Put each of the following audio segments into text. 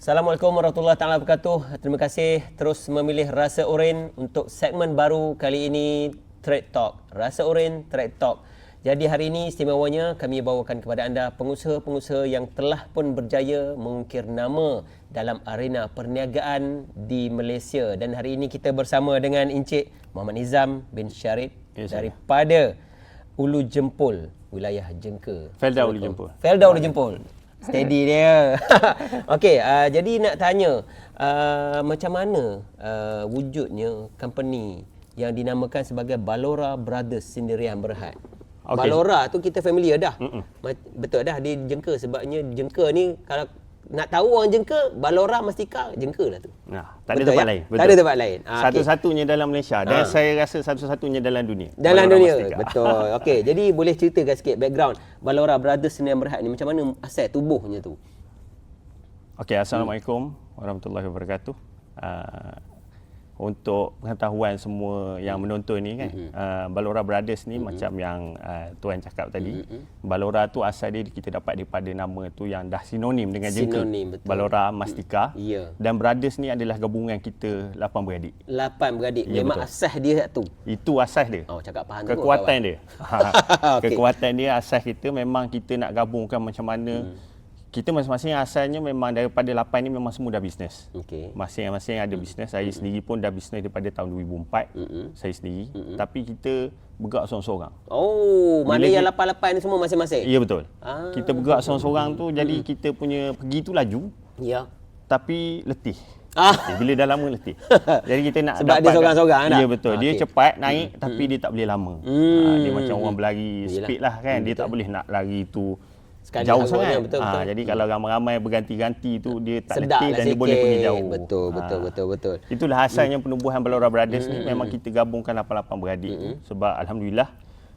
Assalamualaikum warahmatullahi taala wabarakatuh. Terima kasih terus memilih Rasa Oren untuk segmen baru kali ini Trade Talk. Rasa Oren Trade Talk. Jadi hari ini istimewanya kami bawakan kepada anda pengusaha-pengusaha yang telah pun berjaya mengukir nama dalam arena perniagaan di Malaysia dan hari ini kita bersama dengan Encik Muhammad Nizam bin Syarid Ya, saya. daripada Ulu Jempol, wilayah Jengka. Felda Ulu Jempol. Felda Ulu Jempol. Steady dia. Okey, uh, jadi nak tanya uh, macam mana uh, wujudnya company yang dinamakan sebagai Balora Brothers Sendirian Berhad. Okay. Balora tu kita familiar dah. Ma- Betul dah di Jengka sebabnya Jengka ni kalau nak tahu orang Jengka, Balora Mastika Jengka lah tu. Nah, tak ada Betul, tempat ya? lain. Tak ada tempat lain. Ah. Satu-satunya dalam Malaysia dan Ah. saya rasa satu-satunya dalam dunia. Dalam Balora dunia. Mastika. Betul. Okey, jadi boleh ceritakan sikit background Balora Brothers Sendirian Berhad ni macam mana asal tubuhnya tu? Okey, Assalamualaikum warahmatullahi wabarakatuh. Uh, untuk pengetahuan semua yang menonton ni kan, Mm-hmm. uh, Balora Brothers ni macam yang uh, tuan cakap tadi, Balora tu asal dia kita dapat daripada nama tu yang dah sinonim dengan jengka. Sinonim, betul. Balora Mastika. Ya. Dan Brothers ni adalah gabungan kita lapan beradik. Lapan beradik. Ya, Memang betul. asas dia tu. Itu asas dia. Oh, cakap faham tu. Kekuatan dia. Okey. Kekuatan dia asas kita memang kita nak gabungkan macam mana. Hmm. Kita masing-masing asalnya memang daripada lapan ni memang semua dah bisnes. Okey. Masing-masing ada bisnes. Saya sendiri pun dah bisnes daripada tahun 2004. Saya sendiri. Tapi kita bergerak seorang-seorang. Oh, mana yang dia- lapan-lapan ni semua masing-masing? Ya betul. Ah. Kita bergerak seorang-seorang tu jadi kita punya pergi tu laju Ya. tapi letih. Ah. Letih. Bila dah lama letih. Jadi kita nak Sebab dia seorang-seorang? Ya betul. Ah, Dia cepat naik tapi dia tak boleh lama. Hmm. Ah, dia macam orang berlari Yelah. speed lah kan. Dia tak boleh nak lari tu Sekali jauh sangat, betul, betul. jadi kalau ramai-ramai berganti-ganti tu dia tak Sedap letih lah dan dia boleh sikit. pergi jauh. Betul, betul, Ah. betul, betul. Itulah asalnya penubuhan Balora Brothers ni memang kita gabungkan 88 beradik tu sebab alhamdulillah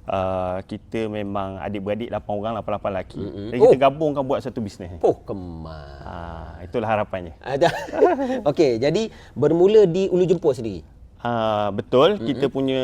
uh, kita memang adik-beradik 8 orang 88 lelaki. Dan kita Oh. gabungkan buat satu bisnes ni. Oh, kemas. Ah, itulah harapannya. Okey, jadi bermula di Ulu Jempol sendiri. Ah betul mm-hmm. kita punya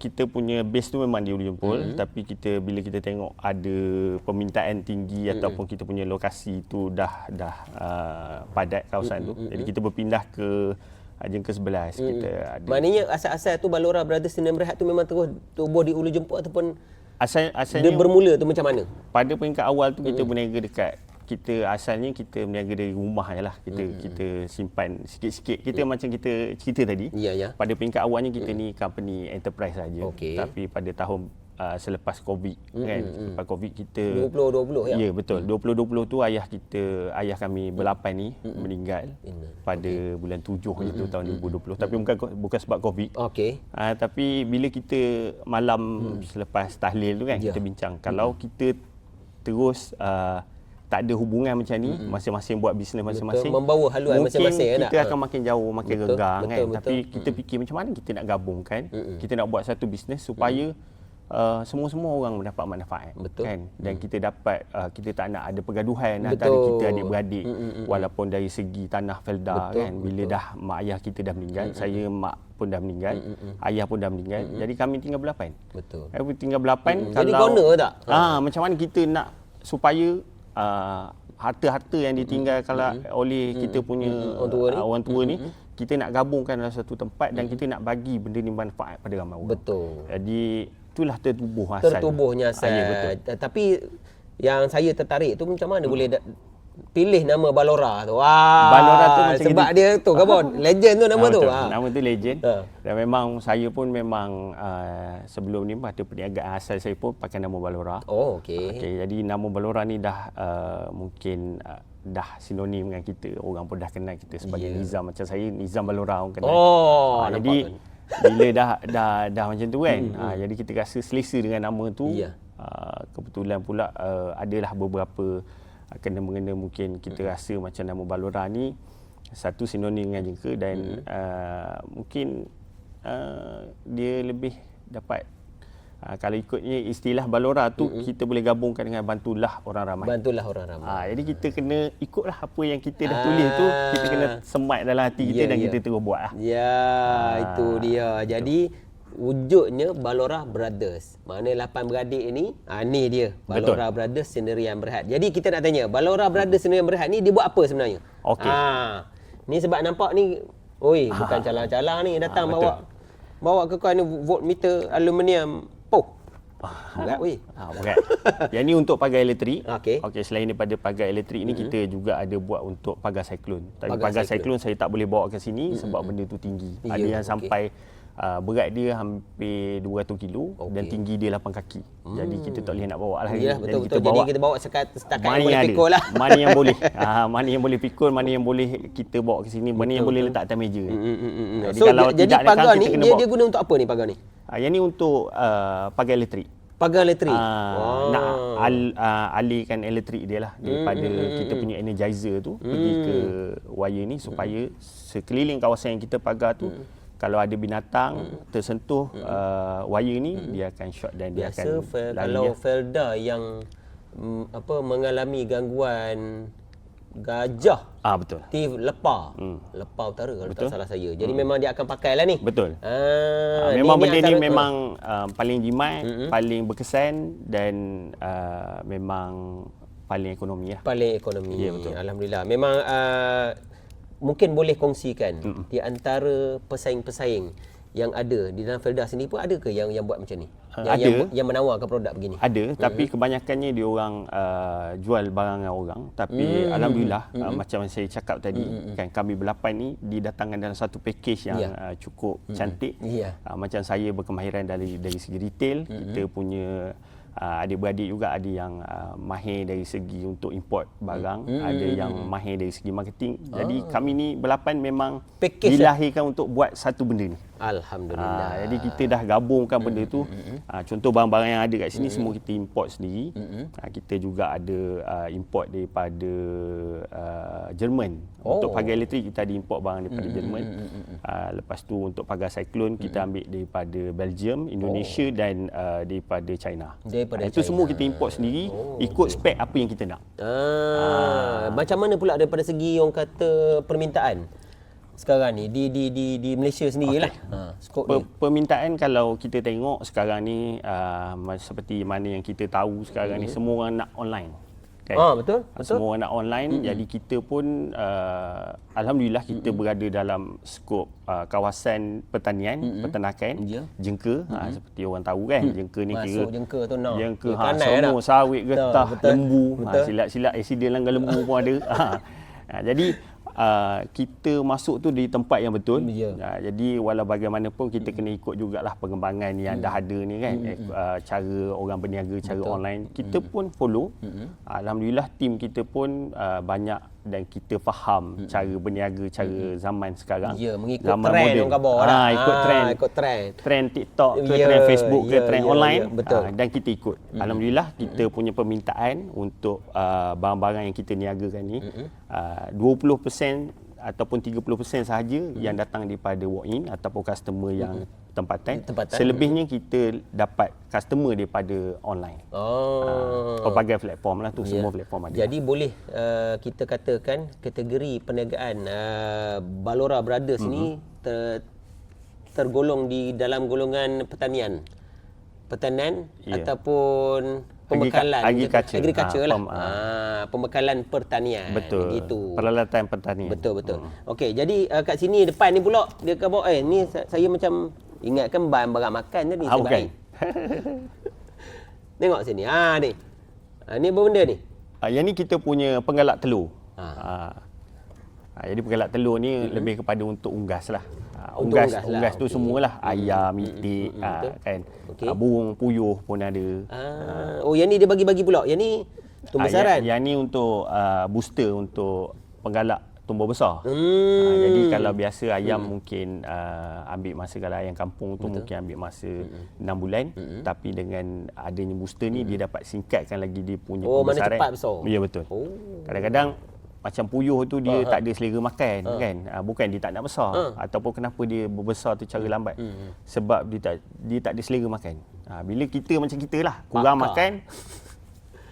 kita punya base tu memang di Ulu Jempol mm-hmm. tapi kita bila kita tengok ada permintaan tinggi mm-hmm. ataupun kita punya lokasi tu dah dah uh, padat kawasan mm-hmm. tu jadi kita berpindah ke uh, Jengka 11 mm-hmm. kita ada Maknanya asal-asal tu Balora Brothers Sdn Bhd tu memang terus tubuh di Ulu Jempol ataupun asal dia asalnya bermula tu macam mana? pada peringkat awal tu kita berniaga dekat kita asalnya kita berniaga dari rumah je lah kita mm-hmm. kita simpan sikit-sikit kita mm. macam kita cerita tadi Ya, ya. pada peringkat awalnya kita mm. ni company enterprise saja Okey. tapi pada tahun uh, selepas covid mm. kan selepas covid kita 2020 ya. Ya betul. 2020 tu ayah kita ayah kami berlapan ni meninggal Inna. pada bulan 7 okay. itu tahun 2020 tapi bukan bukan sebab covid. Okey. Uh, tapi bila kita malam selepas tahlil tu kan Ya. kita bincang kalau kita terus uh, tak ada hubungan macam ni masing-masing buat bisnes masing-masing membawa haluan mungkin masing-masing, kita tak? akan makin jauh makin Betul, renggang betul, kan? betul. tapi kita fikir macam mana kita nak gabungkan kita nak buat satu bisnes supaya Uh, semua-semua orang mendapat manfaat Betul. kan? Dan kita dapat uh, kita tak nak ada pergaduhan antara Betul. kita adik-beradik walaupun dari segi tanah felda Betul, kan? Bila dah mak ayah kita dah meninggal saya mak pun dah meninggal ayah pun dah meninggal jadi kami tinggal berlapan Betul. Kami tinggal berlapan Jadi corner tak? Ah, macam mana kita nak supaya uh, harta-harta yang ditinggal kalau oleh kita punya Orang tua ni. uh, orang tua ni kita nak gabungkan dalam satu tempat dan kita nak bagi benda ni manfaat pada ramai orang. Betul. Jadi itulah tertubuh asal. Tertubuhnya asal. Ah, ya, betul. Ta- Tapi yang saya tertarik tu macam mana boleh da- pilih nama Balora tu. Wah. Balora tu macam sebab kita- dia tu kan bon. Legend tu nama Ah, tu. betul. Ha. Nama tu legend. Ha. Dan memang saya pun memang uh, sebelum ni pada perniagaan asal saya pun pakai nama Balora. Oh, okey. Okey, jadi nama Balora ni dah uh, mungkin uh, dah sinonim dengan kita. Orang pun dah kenal kita sebagai yeah. Nizam macam saya Nizam Balora orang kenal. Oh, Ah, nampak jadi kan? bila dah dah dah macam tu kan. Hmm, ah, jadi kita rasa selesa dengan nama tu. Ya. Ah, kebetulan pula uh, adalah beberapa uh, kena-mengena mungkin kita Hmm. rasa macam nama Balora ni satu sinonim dengan jengka dan Hmm. uh, mungkin uh, dia lebih dapat uh, kalau ikutnya istilah Balora tu Hmm. kita boleh gabungkan dengan bantulah orang ramai. Bantulah orang ramai. Ah, jadi kita kena ikutlah apa yang kita dah tulis tu, kita kena semat dalam hati kita Ya, dan ya. kita terus buat lah. Ya, itu dia. Jadi wujudnya Balora Brothers. Mana lapan beradik ni, ah ni dia. Balora Brothers Sendirian Berhad. Jadi kita nak tanya, Balora Brothers Sendirian Berhad ni dia buat apa sebenarnya? Okey. Ah, ni sebab nampak ni Oi, bukan calang-calang ni datang Ah, bawa betul. bawa ke kau ni voltmeter aluminium. Poh. Berat weh. Ha, berat. Yang ni untuk pagar elektrik. Okey. Okey, selain daripada pagar elektrik ni mm-hmm. kita juga ada buat untuk pagar siklon. Tapi Pagar pagar, siklon. siklon. saya tak boleh bawa ke sini mm-hmm. sebab benda tu tinggi. Ya, ada yang okey. sampai uh, berat dia hampir 200 kilo Okey. dan tinggi dia 8 kaki. Jadi kita tak boleh nak bawa lah. Jadi betul betul. kita Jadi bawa kita bawa sekat setakat yang mana boleh yang pikul ada. lah. Mana yang boleh. Ha, mana yang boleh pikul, mana yang boleh kita bawa ke sini, mana yang Betul, boleh letak atas meja. Mm, mm, mm, mm. Jadi So kalau jadi tidak pagar ni dia bawa. dia guna untuk apa ni pagar ni? Ha, yang ni untuk uh, pagar elektrik. Pagar elektrik. Ah, nak al, uh, alihkan elektrik dia lah daripada kita punya energizer tu pergi ke wire ni supaya sekeliling kawasan yang kita pagar tu kalau ada binatang tersentuh uh, wire ni dia akan short dan dia Biasa akan Fel, lari kalau lah. Felda yang mm, apa mengalami gangguan gajah ah betul aktif lepa. Hmm. Lepa utara kalau Betul. tak salah saya. Jadi memang dia akan pakai lah ni. betul Ah, Ah, memang benda ni antara- memang uh, paling jimat, paling berkesan dan uh, memang paling ekonomi lah. paling ekonomi. Ya, betul. Alhamdulillah. Memang uh, mungkin boleh kongsikan mm di antara pesaing-pesaing yang ada di dalam Felda sendiri pun ada ke yang yang buat macam ni? Uh, yang, ada. yang yang menawarkan produk begini. Ada, tapi kebanyakannya dia orang uh, jual barang dengan orang. Tapi alhamdulillah uh, macam saya cakap tadi kan kami berlapan ni didatangkan dalam satu package yang Ya. uh, cukup cantik. Ya. Uh, macam saya berkemahiran dari dari segi retail, kita punya uh, adik-beradik juga ada yang uh, mahir dari segi untuk import barang, ada yang mahir dari segi marketing. Jadi kami ni berlapan memang Package, dilahirkan untuk buat satu benda ni. Alhamdulillah. Ha, jadi kita dah gabungkan benda tu. Ha, contoh barang-barang yang ada kat sini semua kita import sendiri. Ha, kita juga ada uh, import daripada uh, Jerman. Oh. Untuk pagar elektrik kita ada import barang daripada Jerman. Ha, lepas tu untuk pagar cyclone kita ambil daripada Belgium, Indonesia dan uh, daripada China. Daripada Ha, itu China. semua kita import sendiri ikut spek apa yang kita nak. Ah, macam mana pula daripada segi orang kata permintaan sekarang ni di di di di Malaysia sendirilah. Ha, skop Per, ni. permintaan kalau kita tengok sekarang ni uh, seperti mana yang kita tahu sekarang ni semua orang nak online. Kan? Ah, betul, betul. Semua orang nak online mm-hmm. jadi kita pun uh, alhamdulillah kita mm-hmm. berada dalam skop uh, kawasan pertanian, mm-hmm. peternakan, Ya. jengka mm-hmm. ha, seperti orang tahu kan mm. jengka ni Masuk kira jengka tu nak. Jengka ha, semua sawit getah, betul. lembu, ha, Betul. silat-silat accident langgar lembu pun ada. Ha. Ha, jadi uh, kita masuk tu di tempat yang betul. Ya. Ha, jadi walau bagaimanapun kita kena ikut jugalah perkembangan yang dah ada ni kan. Eh, uh, cara orang berniaga cara Betul. online. Kita pun follow. Alhamdulillah tim kita pun uh, banyak dan kita faham cara berniaga cara zaman sekarang. Ya, mengikut zaman trend moden. orang khabar ha, ikut Ah, trend. ikut trend. Trend TikTok ke Ya, trend Facebook ke ya, trend ya, online. ya, betul. Ah, dan kita ikut. Alhamdulillah kita punya permintaan untuk uh, barang-barang yang kita niagakan ni uh, 20% ataupun 30% sahaja yang datang daripada walk-in ataupun customer yang tempatan. Tempatan. Selebihnya kita dapat customer daripada online. Oh. Uh, pelbagai platform lah tu semua platform ada. Jadi boleh uh, kita katakan kategori perniagaan uh, Balora Brothers Mhm. ni ter, tergolong di dalam golongan pertanian. Pertanian Ya. ataupun pembekalan agriculture. agriculture Ah, lah. pem- ah. Ah, pembekalan pertanian Betul. gitu. Peralatan pertanian. Betul betul. Okey, jadi uh, kat sini depan ni pula dia kata eh ni sa- saya macam ingatkan bahan barang makan tadi Ah, saya bukan. Tengok sini. Ha ni. Ha ni apa benda ni? Ah, yang ni kita punya penggalak telur. Ah. Ah. Ah, jadi penggalak telur ni mm-hmm. lebih kepada untuk unggas lah. Ah, Untuk unggas, unggas unggas, lah, tu okey. semualah ayam, itik, mm, ah, betul. kan. Okey. Ah, burung puyuh pun ada. Ah, oh yang ni dia bagi-bagi pula. Yang ni Ah, tumbesaran. yang, yang ni untuk uh, booster untuk penggalak tumbuh besar. Hmm. Ah, jadi kalau biasa ayam mungkin uh, ambil masa kalau ayam kampung tu mungkin ambil masa Hmm. 6 bulan tapi dengan adanya booster ni dia dapat singkatkan lagi dia punya Oh, mana pembesaran. cepat besar. Ya betul. Oh. Kadang-kadang macam puyuh tu dia Ha, ha. tak ada selera makan kan. Ah, bukan dia tak nak besar Ha. ataupun kenapa dia berbesar tu cara lambat. Sebab dia tak dia tak ada selera makan. Ah, bila kita macam kita lah kurang Pakar. makan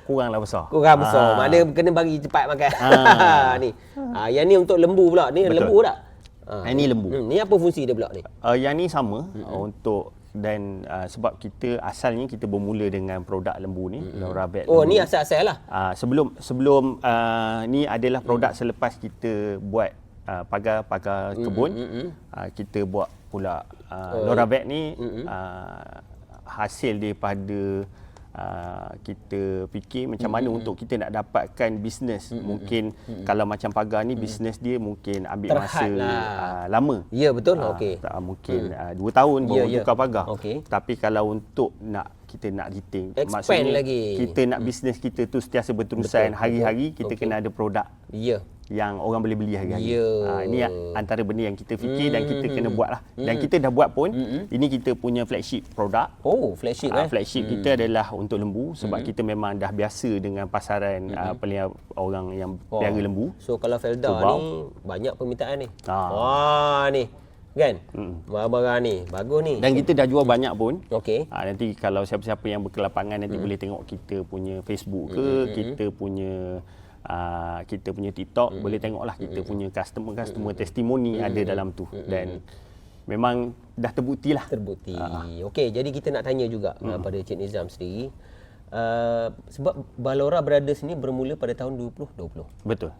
kuranglah besar. Kurang besar. Ah. Mana kena bagi cepat makan. Ah. ni. Ah yang ni untuk lembu pula. Ni Betul. lembu tak? Ah, ni lembu. Hmm, ni apa fungsi dia pula ni? Uh, yang ni sama hmm. uh, untuk dan uh, sebab kita asalnya kita bermula dengan produk lembu ni mm-hmm. Vet Oh, ni asal-asal lah. Uh, sebelum sebelum uh, ni adalah produk selepas kita buat uh, pagar-pagar kebun mm-mm. uh, kita buat pula uh, Oh, Laura Vet ni uh, hasil daripada uh, kita fikir macam mana untuk kita nak dapatkan bisnes mungkin kalau macam pagar ni bisnes dia mungkin ambil Terhad masa lah. uh, lama Ya, betul. Ah, Okey. tak, mungkin hmm. 2 tahun baru Ya, yeah, ya. tukar pagar. Okey. Tapi kalau untuk nak kita nak retain Expand lagi. kita nak bisnes kita tu sentiasa berterusan Betul, hari-hari kita Okey. kena ada produk Ya. Yang orang boleh beli hari-hari. Ya. Ah, ini antara benda yang kita fikir dan kita kena buat lah. Dan kita dah buat pun. Ini kita punya flagship produk. Oh, flagship Ah, eh. flagship kita adalah untuk lembu sebab kita memang dah biasa dengan pasaran ah, pelihara orang yang Oh. pelihara lembu. So kalau Felda Tubau. ni banyak permintaan ni. Ah. Wah ni. Kan? Barang-barang ni. Bagus ni. Dan kita dah jual banyak pun. Okey. Ha, nanti kalau siapa-siapa yang berkelapangan nanti Hmm. boleh tengok kita punya Facebook ke, kita punya uh, kita punya TikTok, Hmm. boleh tengoklah kita punya customer-customer testimoni ada dalam tu dan memang dah terbukti lah. Terbukti. Ah. Okey, jadi kita nak tanya juga hmm. pada Cik Nizam sendiri. Uh, sebab Balora Brothers ni bermula pada tahun 2020. Betul.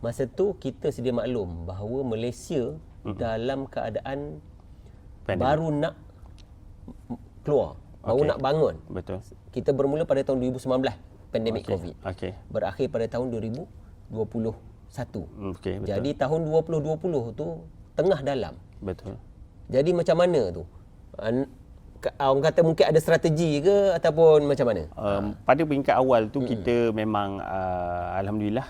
Masa tu kita sedia maklum bahawa Malaysia dalam keadaan Pandemik. baru nak keluar, baru nak bangun. Betul. Kita bermula pada tahun 2019 pandemik Okey. COVID. Okey. Berakhir pada tahun 2021. Hmm, Okey, betul. Jadi tahun 2020 tu tengah dalam. betul. Jadi macam mana tu? Orang kata mungkin ada strategi ke ataupun macam mana? Um, pada peringkat awal tu kita memang uh, alhamdulillah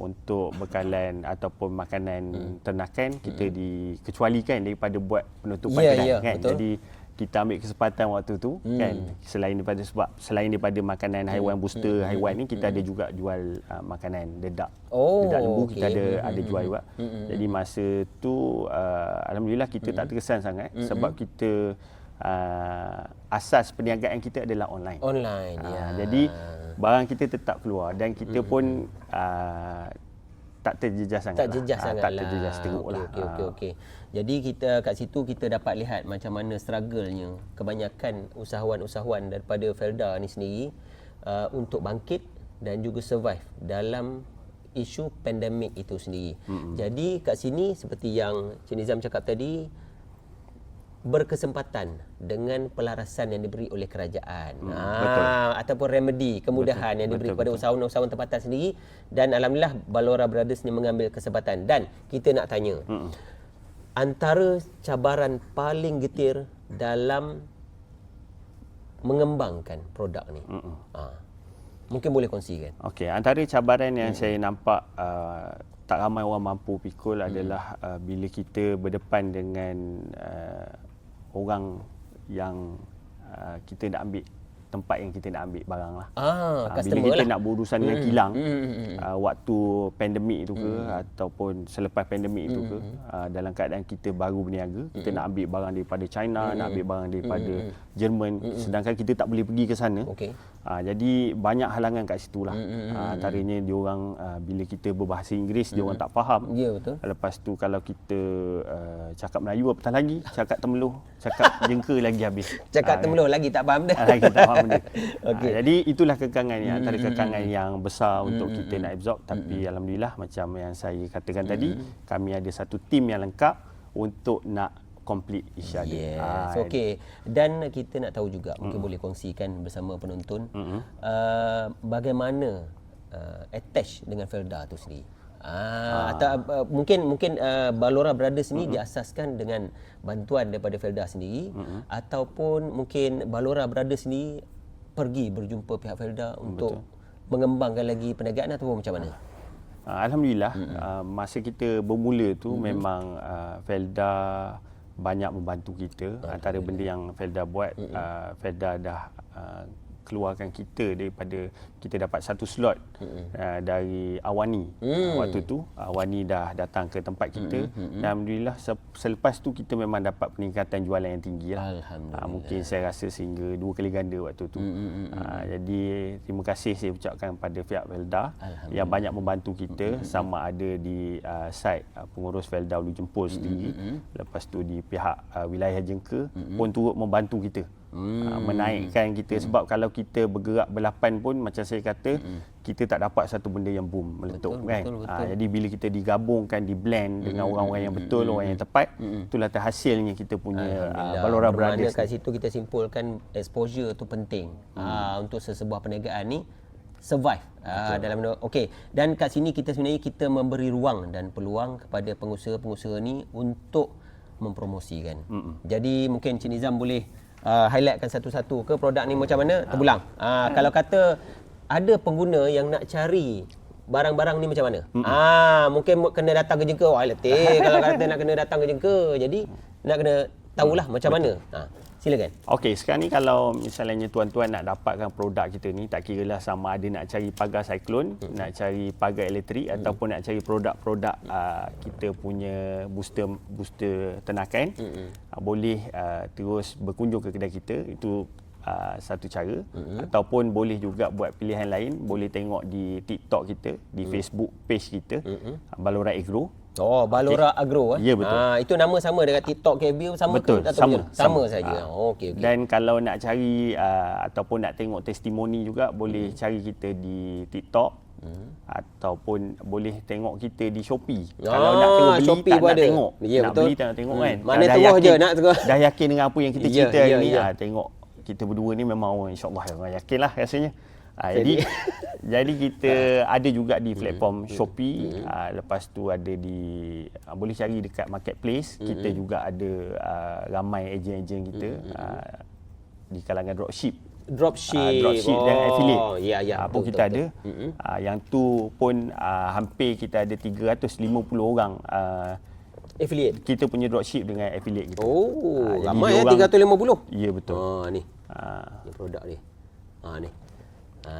untuk bekalan ataupun makanan ternakan kita dikecualikan daripada buat penutupan Ya, kedai ya, kan. betul. Jadi kita ambil kesempatan waktu tu kan selain daripada sebab selain daripada makanan haiwan booster haiwan ni kita ada juga jual uh, makanan dedak. Oh, dedak lembu okey. kita ada ada jual juga. Jadi masa tu uh, alhamdulillah kita tak terkesan sangat sebab kita uh, asas perniagaan kita adalah online. Online. Ah, ya. Jadi barang kita tetap keluar dan kita pun uh, tak terjejas sangat. tak lah. Ah, sangat Tak terjejas teruk Okey, lah. Okey, okey, okey. Jadi kita kat situ kita dapat lihat macam mana struggle-nya kebanyakan usahawan-usahawan daripada Felda ni sendiri uh, untuk bangkit dan juga survive dalam isu pandemik itu sendiri. Mm-hmm. Jadi kat sini seperti yang Cik Nizam cakap tadi berkesempatan dengan pelarasan yang diberi oleh kerajaan. Hmm, betul. ataupun remedy kemudahan betul, yang diberi betul, kepada usahawan-usahawan tempatan sendiri dan alhamdulillah Balora Brothers ni mengambil kesempatan dan kita nak tanya. Hmm. Antara cabaran paling getir dalam mengembangkan produk ni. Hmm. Ha. Mungkin boleh kongsikan. Okey, antara cabaran yang saya nampak uh, tak ramai orang mampu pikul adalah uh, bila kita berdepan dengan uh, orang yang uh, kita nak ambil tempat yang kita nak ambil barang lah. Ah, Ah, bila kita lah. nak berurusan dengan kilang hmm, uh, waktu pandemik itu ke ataupun selepas pandemik itu ke uh, dalam keadaan kita baru berniaga kita nak ambil barang daripada China nak ambil barang daripada Jerman sedangkan kita tak boleh pergi ke sana. Okey. uh, jadi banyak halangan kat situ lah. Uh, antaranya diorang uh, bila kita berbahasa Inggeris diorang tak faham. Ya betul. Lepas tu kalau kita uh, cakap Melayu apatah lagi, cakap Temeloh, cakap jengka lagi habis. Cakap Ah, temeluh lagi tak faham dah. Ah, lagi tak faham benda. Okey. okay. jadi itulah kekangan yang antara kekangan yang besar untuk kita nak absorb tapi alhamdulillah macam yang saya katakan tadi kami ada satu tim yang lengkap untuk nak complete each other. Yes. Ah, Okey. Dan kita nak tahu juga mungkin boleh kongsikan bersama penonton uh, bagaimana uh, attach dengan Felda tu sendiri. Ah, atau uh, mungkin mungkin uh, Balora Brothers ni diasaskan dengan bantuan daripada Felda sendiri ataupun mungkin Balora Brothers ni pergi berjumpa pihak Felda untuk mengembangkan lagi perniagaan ataupun macam mana? Uh, Alhamdulillah mm-hmm. uh, masa kita bermula tu mm-hmm. memang uh, Felda banyak membantu kita antara benda yang Felda buat mm-hmm. uh, Felda dah uh, keluarkan kita daripada kita dapat satu slot mm-hmm. uh, dari Awani. Mm. Waktu tu Awani dah datang ke tempat kita mm-hmm. dan alhamdulillah se- selepas tu kita memang dapat peningkatan jualan yang tinggi lah. Alhamdulillah. Uh, mungkin saya rasa sehingga dua kali ganda waktu tu. Mm-hmm. Uh, jadi terima kasih saya ucapkan pada pihak Velda yang banyak membantu kita mm-hmm. sama ada di uh, site uh, pengurus Velda Ulu Jempol sendiri mm-hmm. lepas tu di pihak uh, wilayah Jengka mm-hmm. pun turut membantu kita mm-hmm. menaikkan kita mm-hmm. sebab kalau kita bergerak berlapan pun macam saya kata mm-hmm. kita tak dapat satu benda yang boom meletup Betul, kan betul, betul. Ah, jadi bila kita digabungkan di blend dengan orang-orang yang betul orang yang tepat itulah terhasilnya kita punya uh, Balora Bermakna Brothers kat situ kita simpulkan exposure tu penting hmm. uh, untuk sesebuah perniagaan ni survive uh, dalam okey dan kat sini kita sebenarnya kita memberi ruang dan peluang kepada pengusaha-pengusaha ni untuk mempromosikan. Mm-mm. Jadi mungkin Cik Nizam boleh uh, highlightkan satu-satu ke produk ni macam mana terpulang. Uh, kalau kata ada pengguna yang nak cari barang-barang ni macam mana? Ah mungkin mu- kena datang ke jengka. Wah letih kalau kata nak kena datang ke jengka. Jadi nak kena tahulah macam mana. Ha silakan. Okey, sekarang ni kalau misalnya tuan-tuan nak dapatkan produk kita ni, tak kira lah sama ada nak cari pagar cyclone, hmm. nak cari pagar elektrik hmm. ataupun nak cari produk-produk uh, kita punya booster booster tenakan, hmm. uh, boleh uh, terus berkunjung ke kedai kita. Itu uh, satu cara hmm. ataupun boleh juga buat pilihan lain, boleh tengok di TikTok kita, di hmm. Facebook page kita, hmm. Balora Agro. Oh, Balora okay. Agro eh. Ya, betul. Ah itu nama sama dekat TikTok KB sama Betul, ke atau sama, sama, sama. saja. Ah. Oh, okey okey. Dan kalau nak cari uh, ataupun nak tengok testimoni juga boleh hmm. cari kita di TikTok hmm. ataupun boleh tengok kita di Shopee. Ah, kalau nak tengok beli Shopee tak nak ada. tengok. Ya, nak betul. beli tak nak tengok Hmm. kan. Mana Dah terus yakin- je nak terus. Dah yakin dengan apa yang kita Ya, cerita ya, hari ni ya. ah tengok kita berdua ni memang insya-Allah orang yakin lah rasanya. Ah, Jadi- jadi jadi kita ada juga Hmm. di platform Shopee, ah, lepas tu ada di ah, boleh cari dekat marketplace. Hmm. Kita juga ada ah, ramai ejen-ejen kita ah, di kalangan dropship. Dropship. Ah, dropship dan affiliate. Ya ya. Ah, pun betul, kita betul, ada. betul. Ah, yang tu pun ah, hampir kita ada 350 orang ah, Affiliate. kita punya dropship dengan affiliate kita. Oh, Ah, jadi ramai ya diorang- 350. Ya betul. Ha ni. Ah, Ni produk ni. Ha ni. Ha.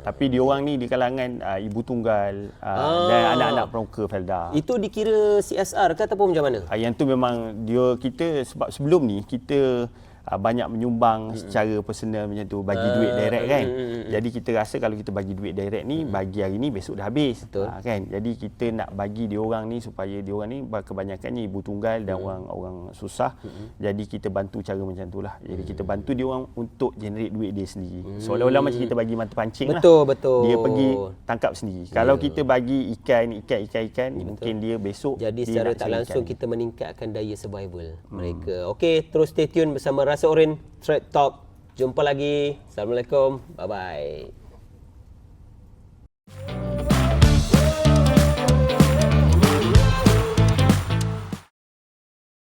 tapi diorang ni di kalangan ah, ibu tunggal ah, Ah. dan anak-anak peroka Felda. Itu dikira CSR ke ataupun macam mana? Ah, yang tu memang dia kita sebab sebelum ni kita uh, banyak menyumbang mm-hmm. secara personal macam tu bagi Ah, duit direct kan. mm-mm. Jadi kita rasa kalau kita bagi duit direct ni bagi hari ni besok dah habis. Betul. Ah, kan. Jadi kita nak bagi dia orang ni supaya dia orang ni kebanyakannya ibu tunggal dan orang-orang susah. Jadi kita bantu cara macam tu lah. Jadi kita bantu dia orang untuk generate duit dia sendiri. Seolah-olah macam kita bagi mata pancing lah. Betul, betul. Dia pergi tangkap sendiri. Kalau kita bagi ikan, ikan, ikan, ikan, mungkin dia besok Jadi dia secara tak langsung ikan. kita meningkatkan daya survival hmm. mereka. Okey, terus stay tune bersama Rasa Oren Trade Talk. Jumpa lagi. Assalamualaikum. Bye bye.